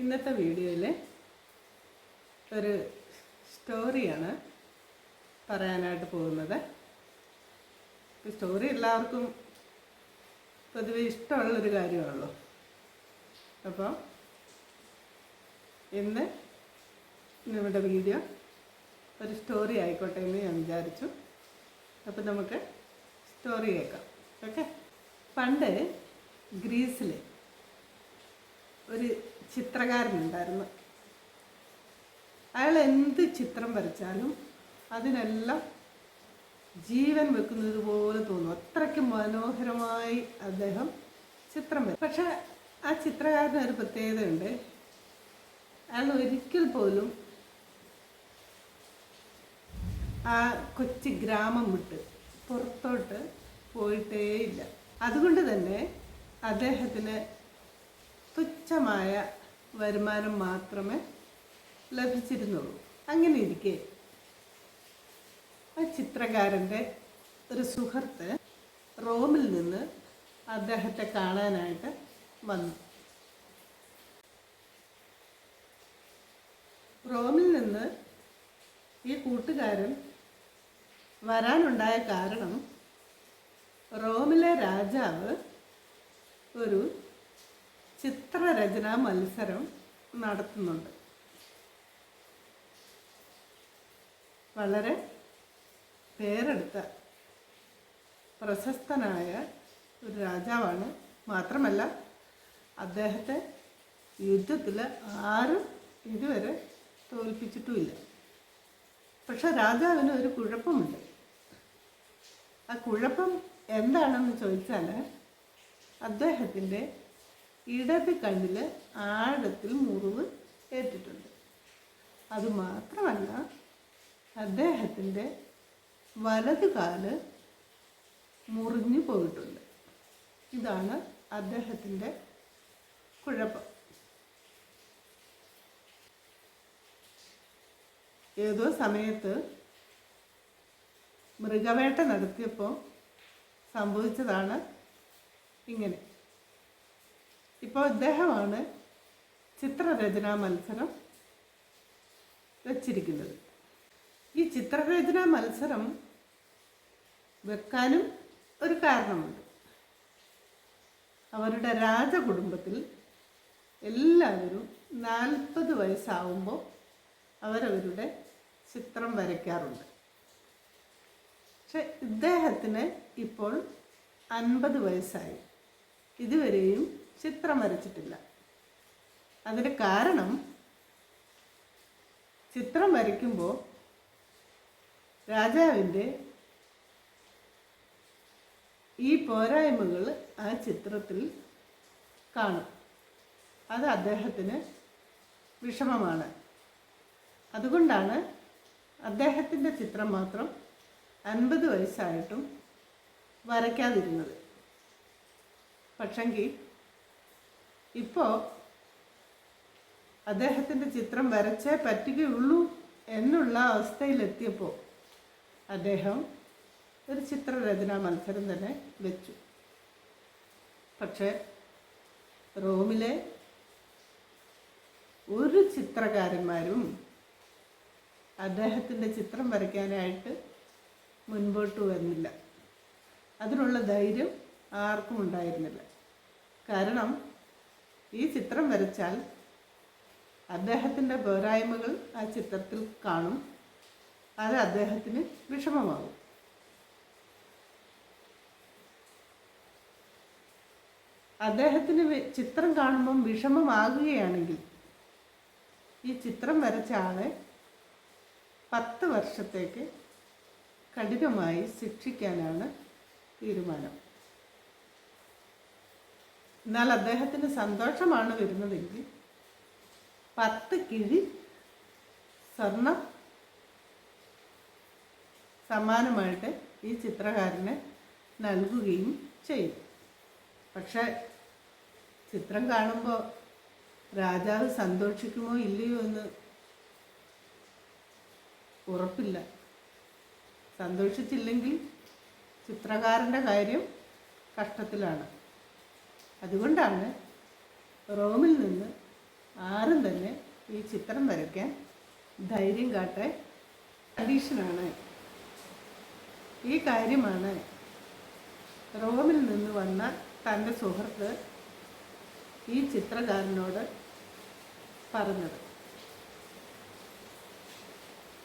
ഇന്നത്തെ വീഡിയോയിൽ ഒരു സ്റ്റോറിയാണ് പറയാനായിട്ട് പോകുന്നത്. സ്റ്റോറി എല്ലാവർക്കും പൊതുവെ ഇഷ്ടമുള്ളൊരു കാര്യമാണല്ലോ. അപ്പോൾ ഇന്ന് നമ്മുടെ വീഡിയോ ഒരു സ്റ്റോറി ആയിക്കോട്ടെ എന്ന് ഞാൻ വിചാരിച്ചു. അപ്പം നമുക്ക് സ്റ്റോറി കേൾക്കാം. ഓക്കെ? പണ്ട് ഗ്രീസിൽ ഒരു ചിത്രകാരനുണ്ടായിരുന്നു. അയാൾ എന്ത് ചിത്രം വരച്ചാലും അതിനെല്ലാം ജീവൻ വെക്കുന്നത് പോലെ തോന്നും. അത്രയ്ക്ക് മനോഹരമായി അദ്ദേഹം ചിത്രം വരും പക്ഷെ ആ ചിത്രകാരന് ഒരു പ്രത്യേകതയുണ്ട്. അയാൾ ഒരിക്കൽ പോലും ആ കൊച്ചു ഗ്രാമം വിട്ട് പുറത്തോട്ട് പോയിട്ടേയില്ല. അതുകൊണ്ട് തന്നെ അദ്ദേഹത്തിന് തുച്ഛമായ വരുമാനം മാത്രമേ ലഭിച്ചിരുന്നുള്ളൂ. അങ്ങനെ ഇരിക്കെ. ആ ചിത്രകാരന്റെ ഒരു സുഹൃത്ത് റോമിൽ നിന്ന് അദ്ദേഹത്തെ കാണാനായിട്ട് വന്നു. റോമിൽ നിന്ന് ഈ കൂട്ടുകാരൻ വരാനുണ്ടായ കാരണം റോമിലെ രാജാവ് ഒരു ചിത്രരചനാ മത്സരം നടത്തുന്നുണ്ട്. വളരെ പേരെടുത്ത പ്രശസ്തനായ ഒരു രാജാവാണ്. മാത്രമല്ല അദ്ദേഹത്തെ യുദ്ധത്തിൽ ആരും ഇതുവരെ തോൽപ്പിച്ചിട്ടുമില്ല. പക്ഷെ രാജാവിന് ഒരു കുഴപ്പമുണ്ട്. ആ കുഴപ്പം എന്താണെന്ന് ചോദിച്ചാൽ അദ്ദേഹത്തിന്റെ ഇടത് കണ്ണിൽ ആഴത്തിൽ മുറിവ് ഏറ്റിട്ടുണ്ട്. അതുമാത്രമല്ല അദ്ദേഹത്തിന്റെ വലത് കാൽ മുറിഞ്ഞു പോയിട്ടുണ്ട്. ഇതാണ് അദ്ദേഹത്തിന്റെ കുഴപ്പം. ഏതോ സമയത്ത് മൃഗവേട്ട നടത്തിയപ്പോൾ സംഭവിച്ചതാണ് ഇങ്ങനെ. ഇപ്പോൾ ഇദ്ദേഹമാണ് ചിത്രരചനാ മത്സരം വച്ചിരിക്കുന്നത്. ഈ ചിത്രരചനാ മത്സരം വെക്കാനും ഒരു കാരണമുണ്ട്. അവരുടെ രാജകുടുംബത്തിൽ എല്ലാവരും നാൽപ്പത് വയസ്സാവുമ്പോൾ അവരവരുടെ ചിത്രം വരയ്ക്കാറുണ്ട്. പക്ഷെ ഇദ്ദേഹത്തിന് ഇപ്പോൾ അൻപത് വയസ്സായി. ഇതുവരെയും ചിത്രം വരച്ചിട്ടില്ല. അതിന് കാരണം ചിത്രം വരയ്ക്കുമ്പോൾ രാജാവിന്റെ ഈ പോരായ്മകൾ ആ ചിത്രത്തിൽ കാണും. അത് അദ്ദേഹത്തിന് വിഷമമാണ്. അതുകൊണ്ടാണ് അദ്ദേഹത്തിന്റെ ചിത്രം മാത്രം അൻപത് വയസ്സായിട്ടും വരയ്ക്കാതിരുന്നത്. പക്ഷെങ്കിൽ ഇപ്പോൾ അദ്ദേഹത്തിന്റെ ചിത്രം വരച്ചേ പറ്റുകയുള്ളൂ എന്നുള്ള അവസ്ഥയിലെത്തിയപ്പോൾ അദ്ദേഹം ഒരു ചിത്രരചനാ മത്സരം തന്നെ വെച്ചു. പക്ഷേ റോമിലെ ഒരു ചിത്രകാരന്മാരും അദ്ദേഹത്തിന്റെ ചിത്രം വരയ്ക്കാനായിട്ട് മുൻപോട്ട് വന്നില്ല. അതിനുള്ള ധൈര്യം ആർക്കും ഉണ്ടായിരുന്നില്ല. കാരണം ഈ ചിത്രം വരച്ചാൽ അദ്ദേഹത്തിന്റെ പോരായ്മകൾ ആ ചിത്രത്തിൽ കാണും. അത് അദ്ദേഹത്തിന് വിഷമമാകും. അദ്ദേഹത്തിന് ചിത്രം കാണുമ്പം വിഷമമാകുകയാണെങ്കിൽ ഈ ചിത്രം വരച്ച ആളെ പത്ത് വർഷത്തേക്ക് കഠിനമായി ശിക്ഷിക്കാനാണ് തീരുമാനം. എന്നാൽ അദ്ദേഹത്തിന് സന്തോഷമാണ് വരുന്നതെങ്കിൽ പത്ത് കിഴി സ്വർണം സമ്മാനമായിട്ട് ഈ ചിത്രകാരനെ നൽകുകയും ചെയ്യും. പക്ഷേ ചിത്രം കാണുമ്പോൾ രാജാവ് സന്തോഷിക്കുമോ ഇല്ലയോ എന്ന് ഉറപ്പില്ല. സന്തോഷിച്ചില്ലെങ്കിൽ ചിത്രകാരന്റെ കാര്യം കഷ്ടത്തിലാണ്. അതുകൊണ്ടാണ് റോമിൽ നിന്ന് ആരും തന്നെ ഈ ചിത്രം വരയ്ക്കാൻ ധൈര്യം കാട്ടെ കണ്ടീഷനാണ് ഈ കാര്യമാണ് റോമിൽ നിന്ന് വന്ന തന്റെ സുഹൃത്ത് ഈ ചിത്രകാരനോട് പറഞ്ഞത്.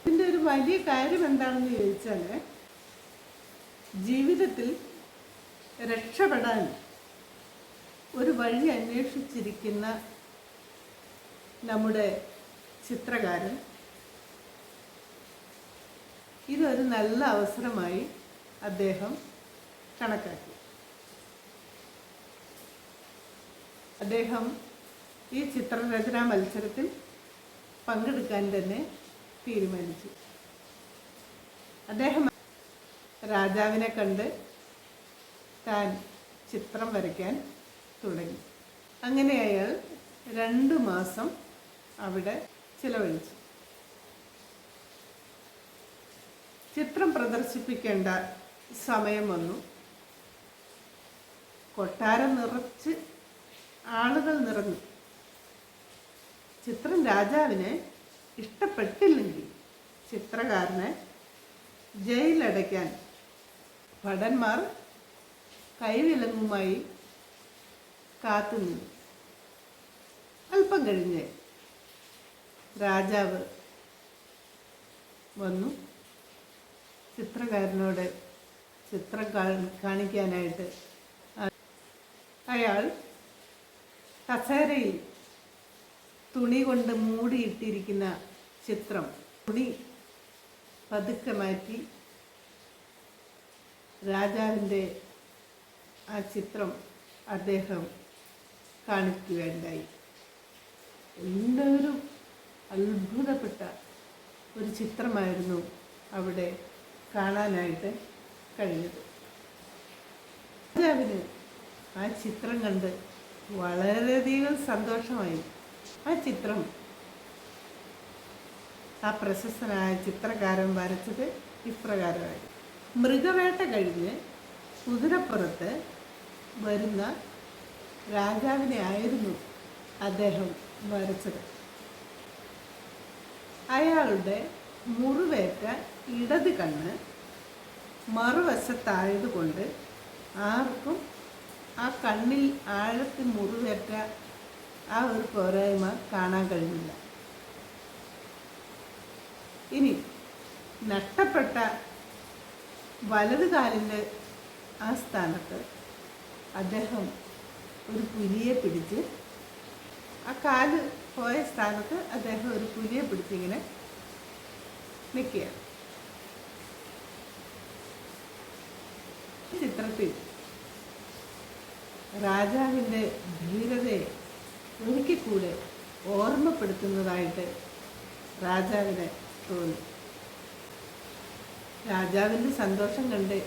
ഇതിന്റെ ഒരു വലിയ കാര്യം എന്താണെന്ന് ചോദിച്ചാൽ ജീവിതത്തിൽ രക്ഷപ്പെടാൻ ഒരു വഴി അന്വേഷിച്ചിരിക്കുന്ന നമ്മുടെ ചിത്രകാരൻ ഇതൊരു നല്ല അവസരമായി അദ്ദേഹം കണക്കാക്കി. അദ്ദേഹം ഈ ചിത്രരചനാ മത്സരത്തിൽ പങ്കെടുക്കാൻ തന്നെ തീരുമാനിച്ചു. അദ്ദേഹം രാജാവിനെ കണ്ട് താൻ ചിത്രം വരയ്ക്കാൻ തുടങ്ങി. അങ്ങനെ അയാൾ രണ്ട് മാസം അവിടെ ചിലവഴിച്ചു. ചിത്രം പ്രദർശിപ്പിക്കേണ്ട സമയം വന്നു. കൊട്ടാരം നിറച്ച് ആളുകൾ നിറഞ്ഞു. ചിത്രം രാജാവിനെ ഇഷ്ടപ്പെട്ടില്ലെങ്കിൽ ചിത്രകാരനെ ജയിലടയ്ക്കാൻ ഭടന്മാർ കൈവിലങ്ങുമായി കാത്തുനിന്നു. അല്പം കഴിഞ്ഞ് രാജാവ് വന്നു. ചിത്രകാരനോട് ചിത്രം കാണിക്കാനായിട്ട് അയാൾ കസേരയിൽ തുണി കൊണ്ട് മൂടിയിട്ടിരിക്കുന്ന ചിത്രം തുണി പതുക്കെ മാറ്റി രാജാവിന്റെ ആ ചിത്രം അദ്ദേഹം കാണിക്കുകയുണ്ടായി എല്ലാവരും അത്ഭുതപ്പെട്ട ഒരു ചിത്രമായിരുന്നു അവിടെ കാണാനായിട്ട് കഴിഞ്ഞത്. രാജാവിന് ആ ചിത്രം കണ്ട് വളരെയധികം സന്തോഷമായി. ആ ചിത്രം ആ പ്രശസ്തനായ ചിത്രകാരൻ വരച്ചത് ഇപ്രകാരമായി മൃഗവേട്ട കഴിഞ്ഞ് കുതിരപ്പുറത്ത് വരുന്ന രാജാവിനെ ആയിരുന്നു അദ്ദേഹം വരച്ചത് അയാളുടെ മുറിവേറ്റ ഇടത് കണ്ണ് മറുവശത്തായതുകൊണ്ട് ആർക്കും ആ കണ്ണിൽ ആഴത്തിൽ മുറിവേറ്റ ആ ഒരു പോരായ്മ കാണാൻ കഴിഞ്ഞില്ല. ഇനി നഷ്ടപ്പെട്ട വലതുകാലിന്റെ ആ സ്ഥാനത്ത് അദ്ദേഹം ഒരു പുലിയെ പിടിച്ച് ആ കാൽ പോയ സ്ഥാനത്ത് അദ്ദേഹം ഒരു പുലിയെ പിടിച്ചിങ്ങനെ നിൽക്കുക ചിത്രത്തിൽ രാജാവിന്റെ ധീരതയെ ഒരിക്കൽ കൂടെ ഓർമ്മപ്പെടുത്തുന്നതായിട്ട് രാജാവിന് തോന്നി. രാജാവിന്റെ സന്തോഷം കണ്ട്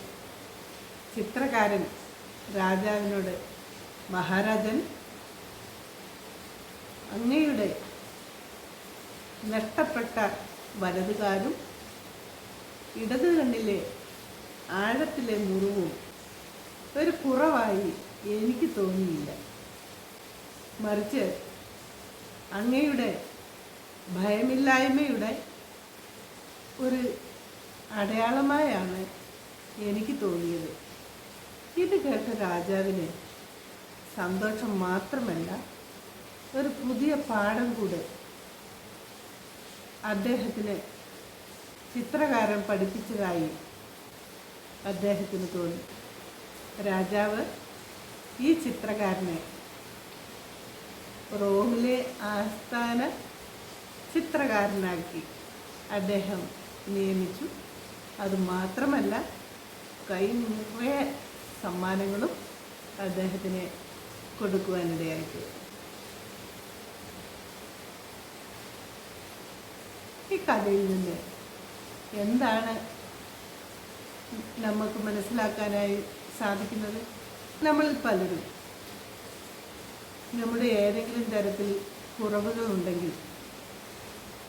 ചിത്രകാരൻ രാജാവിനോട് മഹാരാജൻ അങ്ങയുടെ നഷ്ടപ്പെട്ട വലതുകാലും ഇടത് കണ്ണിലെ ആഴത്തിലെ മുറിവും ഒരു കുറവായി എനിക്ക് തോന്നിയില്ല. മറിച്ച് അങ്ങയുടെ ഭയമില്ലായ്മയുടെ ഒരു അടയാളമായാണ് എനിക്ക് തോന്നിയത്. ഇത് കേട്ട രാജാവിന് സന്തോഷം മാത്രമല്ല ഒരു പുതിയ പാഠം കൂടെ അദ്ദേഹത്തിന് ചിത്രകാരൻ പഠിപ്പിച്ചതായി അദ്ദേഹത്തിന് തോന്നി. രാജാവ് ഈ ചിത്രകാരനെ റോമിലെ ആസ്ഥാന ചിത്രകാരനാക്കി അദ്ദേഹം നിയമിച്ചു. അതുമാത്രമല്ല കൈ നിറയെ സമ്മാനങ്ങളും അദ്ദേഹത്തിന് കൊടുക്കുവാനിടയായിട്ട്. ഈ കഥയിൽ നിന്ന് എന്താണ് നമുക്ക് മനസ്സിലാക്കാനായി സാധിക്കുന്നത്? നമ്മൾ പലരും നമ്മുടെ ഏതെങ്കിലും തരത്തിൽ കുറവുകളുണ്ടെങ്കിൽ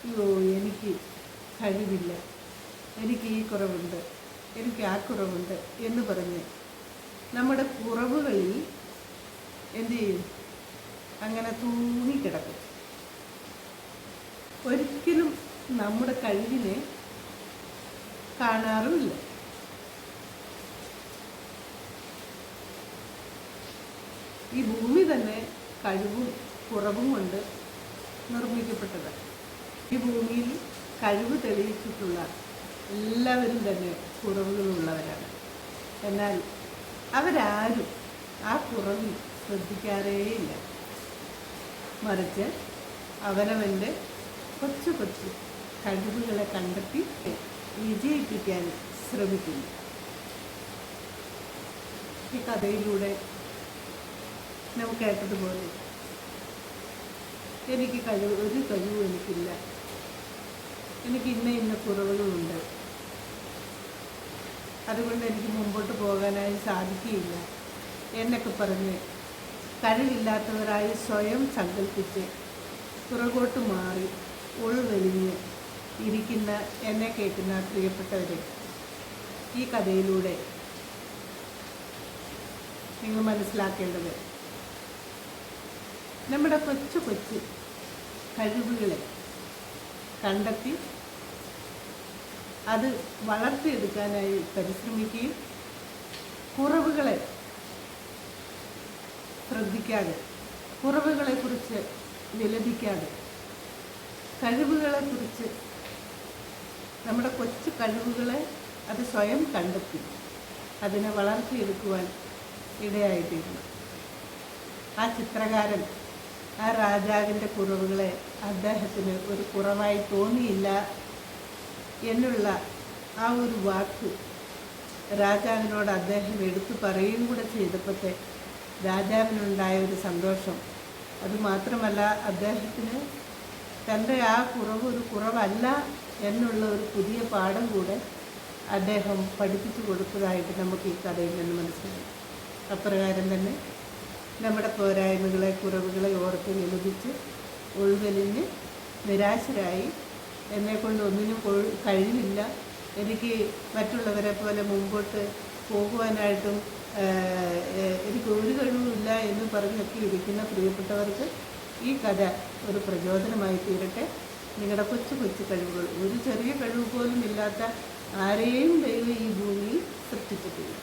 അയ്യോ എനിക്ക് കഴിവില്ല. എനിക്ക് ഈ കുറവുണ്ട്. എനിക്ക് ആ കുറവുണ്ട് എന്ന് പറഞ്ഞ് നമ്മുടെ കുറവുകളിൽ എന്ത് ചെയ്യും? അങ്ങനെ തൂങ്ങിക്കിടക്കും. ഒരിക്കലും നമ്മുടെ കഴിവിനെ കാണാറുമില്ല. ഈ ഭൂമി തന്നെ കഴിവും കുറവും കൊണ്ട് നിർമ്മിക്കപ്പെട്ടത് ഈ ഭൂമിയിൽ കഴിവ് തെളിയിച്ചിട്ടുള്ള എല്ലാവരും തന്നെ കുറവുകളുള്ളവരാണ്. എന്നാൽ അവരാരും ആ കുറവിൽ ശ്രദ്ധിക്കാറേയില്ല. മറിച്ച് അവനവന്റെ കൊച്ചു കൊച്ചു കഴിവുകളെ കണ്ടെത്തി വിജയിപ്പിക്കാൻ ശ്രമിക്കുന്നു. ഈ കഥയിലൂടെ നമുക്ക് കേട്ടതുപോലെ എനിക്ക് കഴിവ് ഒരു കഴിവും എനിക്കില്ല. എനിക്ക് ഇന്ന ഇന്ന കുറവുകളുണ്ട്. അതുകൊണ്ട് എനിക്ക് മുമ്പോട്ട് പോകാനായി സാധിക്കുകയില്ല. എന്നൊക്കെ പറഞ്ഞ് കഴിവില്ലാത്തവരായി സ്വയം സങ്കല്പിച്ച് പുറകോട്ട് മാറി ഉൾവെലിഞ്ഞ് ഇരിക്കുന്ന എന്നെ കേൾക്കുന്ന പ്രിയപ്പെട്ടവരെ ഈ കഥയിലൂടെ നിങ്ങൾ മനസ്സിലാക്കേണ്ടത് നമ്മുടെ കൊച്ചു കൊച്ചു കഴിവുകളെ കണ്ടെത്തി അത് വളർത്തിയെടുക്കാനായി പരിശ്രമിക്കുകയും കുറവുകളെ ശ്രദ്ധിക്കാതെ കുറവുകളെക്കുറിച്ച് വിലപിക്കാതെ കഴിവുകളെക്കുറിച്ച് നമ്മുടെ കൊച്ചു കഴിവുകളെ അത് സ്വയം കണ്ടെത്തി അതിനെ വളർത്തിയെടുക്കുവാൻ ഇടയായിത്തീരുന്നു. ആ ചിത്രകാരൻ ആ രാജാവിന്റെ കുറവുകളെ അദ്ദേഹത്തിന് ഒരു കുറവായി തോന്നിയില്ല എന്നുള്ള ആ ഒരു വാക്ക് രാജാവിനോട് അദ്ദേഹം എടുത്തു പറയുകയും കൂടെ ചെയ്തപ്പോഴത്തെ രാജാവിനുണ്ടായ ഒരു സന്തോഷം. അതുമാത്രമല്ല അദ്ദേഹത്തിന് തന്റെ ആ കുറവ് ഒരു കുറവല്ല എന്നുള്ള ഒരു പുതിയ പാഠം കൂടെ അദ്ദേഹം പഠിപ്പിച്ചു കൊടുത്തതായിട്ട് നമുക്ക് ഈ കഥയിൽ നിന്ന് മനസ്സിലായി. അപ്രകാരം തന്നെ നമ്മുടെ പോരായ്മകളെ കുറവുകളെ ഓർത്ത് ലഭിച്ച് ഉൾവലിഞ്ഞ് നിരാശരായി എന്നെക്കൊണ്ട് ഒന്നിനും കഴിവില്ല. എനിക്ക് മറ്റുള്ളവരെ പോലെ മുമ്പോട്ട് പോകുവാനായിട്ടും എനിക്ക് ഒരു കഴിവുമില്ല എന്ന് പറഞ്ഞൊക്കെ ഇരിക്കുന്ന പ്രിയപ്പെട്ടവർക്ക് ഈ കഥ ഒരു പ്രചോദനമായി തീരട്ടെ. നിങ്ങളുടെ കൊച്ചു കൊച്ചു കഴിവുകൾ. ഒരു ചെറിയ കഴിവ് പോലും ഇല്ലാത്ത ആരെയും ദൈവം ഈ ഭൂമിയിൽ സൃഷ്ടിച്ചിട്ടില്ല.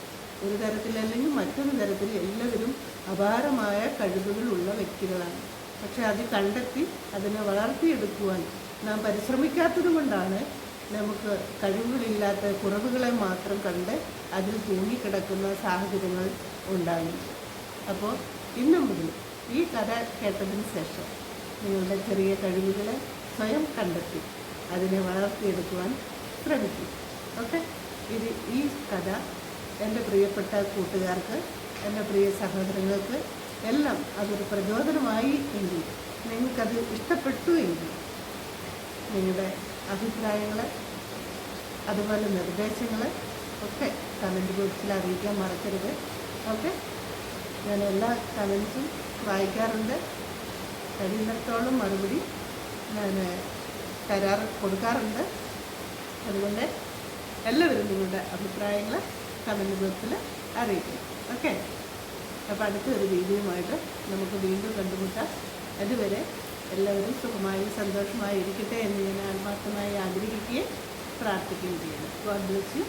ഒരു തരത്തിലല്ലെങ്കിൽ മറ്റൊരു തരത്തിൽ എല്ലാവരും അപാരമായ കഴിവുകളുള്ള വ്യക്തികളാണ്. പക്ഷെ അത് കണ്ടെത്തി അതിനെ വളർത്തിയെടുക്കുവാൻ നാം പരിശ്രമിക്കാത്തത് കൊണ്ടാണ് നമുക്ക് കഴിവുകളില്ലാത്ത കുറവുകളെ മാത്രം കണ്ട് അതിൽ തൂങ്ങിക്കിടക്കുന്ന സാഹചര്യങ്ങൾ ഉണ്ടായി. അപ്പോൾ ഇന്നു മുതൽ ഈ കഥ കേട്ടതിന് ശേഷം നിങ്ങളുടെ ചെറിയ കഴിവുകളെ സ്വയം കണ്ടെത്തി അതിനെ വളർത്തിയെടുക്കുവാൻ ശ്രമിക്കും. ഓക്കെ? ഇത് ഈ കഥ എന്റെ പ്രിയപ്പെട്ട കൂട്ടുകാർക്ക് എന്റെ പ്രിയ സഹോദരങ്ങൾക്ക് എല്ലാം അതൊരു പ്രചോദനമായി എങ്കിൽ നിങ്ങൾക്കത് ഇഷ്ടപ്പെട്ടു എങ്കിൽ നിങ്ങളുടെ അഭിപ്രായങ്ങൾ അതുപോലെ നിർദ്ദേശങ്ങൾ ഒക്കെ കമന്റ് ബോക്സിൽ അറിയിക്കാൻ മറക്കരുത്. ഓക്കെ ഞാൻ എല്ലാ കമൻസും വായിക്കാറുണ്ട്. കഴിയുന്നിടത്തോളം മറുപടി ഞാൻ തരാറ് കൊടുക്കാറുണ്ട്. അതുകൊണ്ട് എല്ലാവരും നിങ്ങളുടെ അഭിപ്രായങ്ങൾ കമന്റ് ബോക്സിൽ അറിയിക്കും ഓക്കെ അപ്പോൾ അടുത്ത ഒരു വീഡിയോയുമായിട്ട് നമുക്ക് വീണ്ടും കണ്ടുമുട്ടാം. അതുവരെ എല്ലാവരും സുഖമായും സന്തോഷമായി ഇരിക്കട്ടെ എന്ന് ഞാൻ ആത്മാർത്ഥമായി ആഗ്രഹിക്കുകയും പ്രാർത്ഥിക്കുകയും ചെയ്യുന്നു ഗോഡ് ബ്ലസ് യു